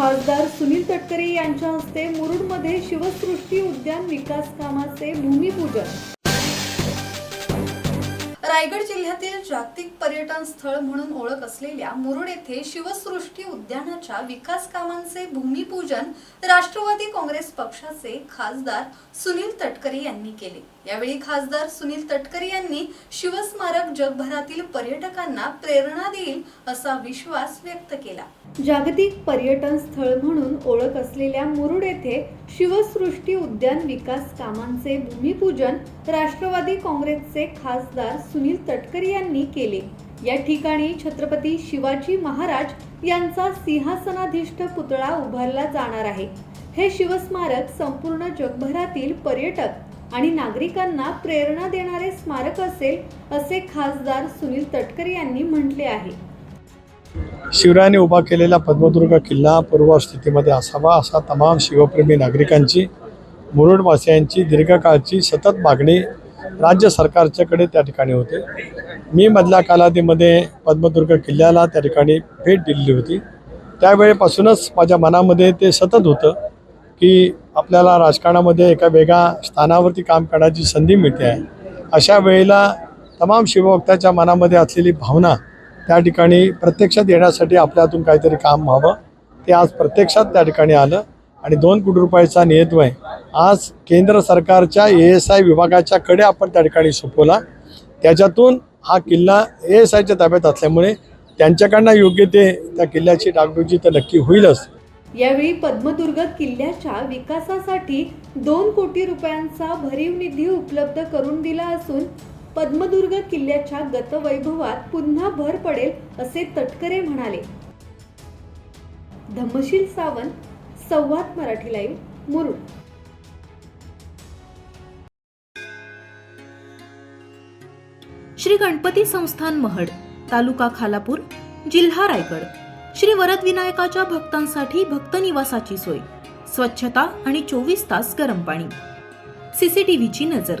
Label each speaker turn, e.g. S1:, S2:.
S1: खासदार सुनील तटकरे यांच्या हस्ते मुरुडमध्ये शिवसृष्टी उद्यान विकास कामाचे भूमिपूजन.
S2: रायगड जिल्ह्यातील जागतिक पर्यटन स्थळ म्हणून ओळख असलेल्या मुरुड येथे शिवसृष्टी उद्यानाच्या विकास कामांचे भूमिपूजन राष्ट्रवादी काँग्रेस पक्षाचे खासदार सुनील तटकरे यांनी केले. यावेळी खासदार सुनील तटकरे यांनी शिवस्मारक जगभरातील पर्यटकांना प्रेरणा देईल असा विश्वास व्यक्त केला.
S1: जागतिक पर्यटन स्थळ म्हणून ओळख असलेल्या मुरुड येथे शिवसृष्टी उद्यान विकास कामांचे भूमिपूजन राष्ट्रवादी काँग्रेसचे खासदार सुनील तटकरे यांनी केले. या ठिकाणी छत्रपती शिवाजी महाराज यांचा सिंहासनाधिष्ठ पुतळा उभारला जाणार आहे. हे शिवस्मारक संपूर्ण जगभरातील पर्यटक आणि नागरिकांना प्रेरणा देणारे स्मारक असेल असे खासदार सुनील तटकरे यांनी म्हटले आहे.
S3: शिवरायाने उभा केलेला पद्मदुर्ग किल्ला पूर्व स्थितीमध्ये असावा असा तमाम शिवप्रेमी नागरिकांची मुरुडवासियांची दीर्घकाळची सतत मागणी राज्य सरकारच्याकडे त्या ठिकाणी होते. मी मधल्या कालावधीमध्ये पद्मदुर्ग किल्ल्याला त्या ठिकाणी भेट दिलेली होती. त्यावेळेपासूनच माझ्या मनामध्ये ते सतत होतं की आपल्याला राजकारणामध्ये एका वेगळ्या स्थानावरती काम करण्याची संधी मिळते आहे. अशा वेळेला तमाम शिवभक्ताच्या मनामध्ये असलेली भावना त्या ठिकाणी प्रत्यक्षात येण्यासाठी आपल्या हातून काहीतरी काम व्हावं. ते आज प्रत्यक्षात त्या ठिकाणी आलं आणि दोन कोटी रुपयाचा नियतवय आज केंद्र सरकारच्या ए एस आय विभागाच्याकडे आपण त्या ठिकाणी सोपवला. त्याच्यातून हा किल्ला ए एस आयच्या ताब्यात असल्यामुळे त्यांच्याकडनं योग्य ते त्या किल्ल्याची डागडुजी तर नक्की होईलच.
S1: यावेळी पद्मदुर्ग किल्ल्याच्या विकासासाठी दोन कोटी रुपयांचा भरीव निधी उपलब्ध करून दिला असून पद्मदुर्ग किल्ल्याच्या गतवैभवात पुन्हा भर पडेल असे तटकरे म्हणाले. धम्मशील सावंत संवाद मराठी लाईव्ह मुरुड.
S4: श्री गणपती संस्थान महड तालुका खालापूर जिल्हा रायगड. श्री वरद विनायकाच्या भक्तांसाठी भक्त निवासाची सोय स्वच्छता आणि चोवीस तास गरम पाणी. सीसीटीव्हीची नजर.